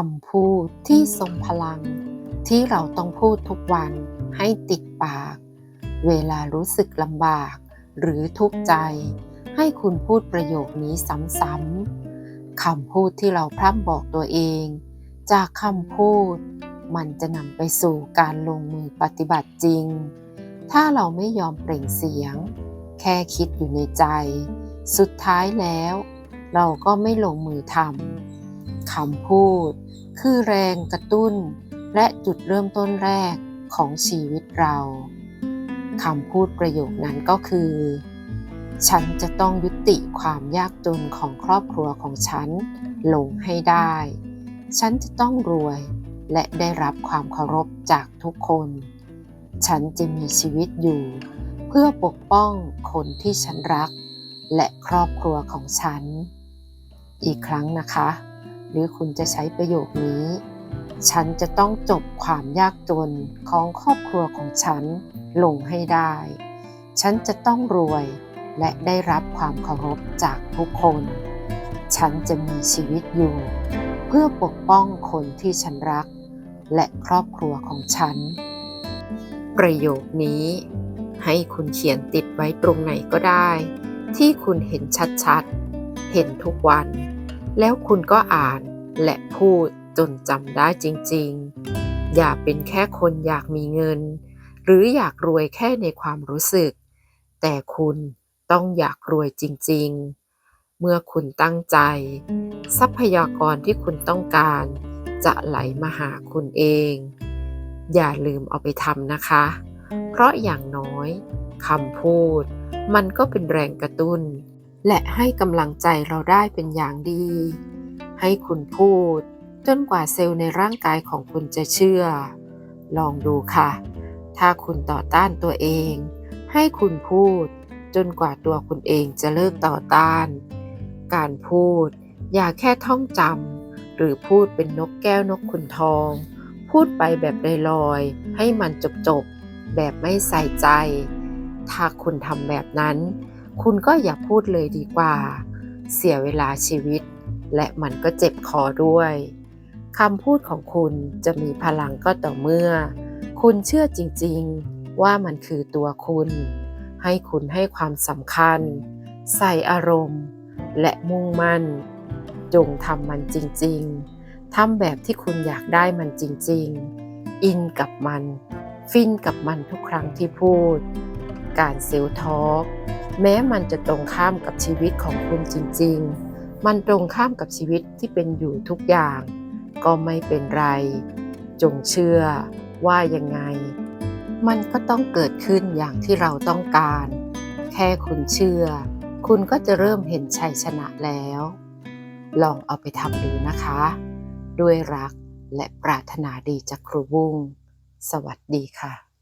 คำพูดที่ทรงพลัง ที่เราต้องพูดทุกวันให้ติดปาก เวลารู้สึกลำบาก หรือทุกข์ใจ ให้คุณพูดประโยคนี้ซ้ำๆคำพูดที่เราพร่ำบอกตัวเอง จากคำพูด มันจะนำไปสู่การลงมือปฏิบัติจริง ถ้าเราไม่ยอมเปล่งเสียง แค่คิดอยู่ในใจ สุดท้ายแล้ว เราก็ไม่ลงมือทำ คำพูด คือแรงกระตุ้น และจุดเริ่มต้นแรกของชีวิตเราคำพูดประโยคนั้นก็คือ ฉันจะต้องยุติความยากจนของครอบครัวของฉันลงให้ได้ ฉันจะต้องรวยและได้รับความเคารพจากทุกคน ฉันจะมีชีวิตอยู่ เพื่อปกป้องคนที่ฉันรัก และครอบครัวของฉัน อีกครั้งนะคะ หรือคุณจะใช้ประโยคนี้ ฉันจะต้องจบความยากจนของครอบครัวของฉันลงให้ได้ ฉันจะต้องรวยและได้รับความเคารพจากทุกคน ฉันจะมีชีวิตอยู่ เพื่อปกป้องคนที่ฉันรัก และครอบครัวของฉัน ประโยคนี้ ให้คุณเขียนติดไว้ตรงไหนก็ได้ ที่คุณเห็นชัดๆ เห็นทุกวัน แล้วคุณก็อ่านและพูดจนจำได้จริงๆ อย่าเป็นแค่คนอยากมีเงิน หรืออยากรวยแค่ในความรู้สึก แต่คุณต้องอยากรวยจริงๆ เมื่อคุณตั้งใจ ทรัพยากรที่คุณต้องการ จะไหลมาหาคุณเอง อย่าลืมเอาไปทำนะคะ เพราะอย่างน้อยคำพูด มันก็เป็นแรงกระตุ้น และให้กำลังใจเราได้เป็นอย่างดี ให้คุณพูด จนกว่าเซลล์ในร่างกายของคุณจะเชื่อ ลองดูค่ะ ถ้าคุณต่อต้านตัวเอง ให้คุณพูด จนกว่าตัวคุณเองจะเลิกต่อต้าน การพูด อย่าแค่ท่องจำหรือพูดเป็นนกแก้วนกขุนทอง พูดไปแบบลอยๆให้มันจบๆแบบไม่ใส่ใจ ถ้าคุณทำแบบนั้น คุณก็อย่าพูดเลยดีกว่า เสียเวลาชีวิต และมันก็เจ็บคอด้วยคำพูดของคุณจะมีพลังก็ต่อเมื่อ คุณเชื่อจริงๆ ว่ามันคือตัวคุณ ให้คุณให้ความสำคัญ ใส่อารมณ์ และมุ่งมั่น จงทำมันจริงๆทำแบบที่คุณอยากได้มันจริงๆ อินกับมัน ฟินกับมันทุกครั้งที่พูด การเซลล์ทอล์ก แม้มันจะตรงข้ามกับชีวิตของคุณจริง ๆ มันตรงข้ามกับชีวิตที่เป็นอยู่ทุกอย่าง ก็ไม่เป็นไร จงเชื่อว่ายังไง มันก็ต้องเกิดขึ้นอย่างที่เราต้องการ แค่คุณเชื่อ คุณก็จะเริ่มเห็นชัยชนะแล้ว ลองเอาไปทำดูนะคะ ด้วยรักและปรารถนาดีจากครูบุ้งสวัสดีค่ะ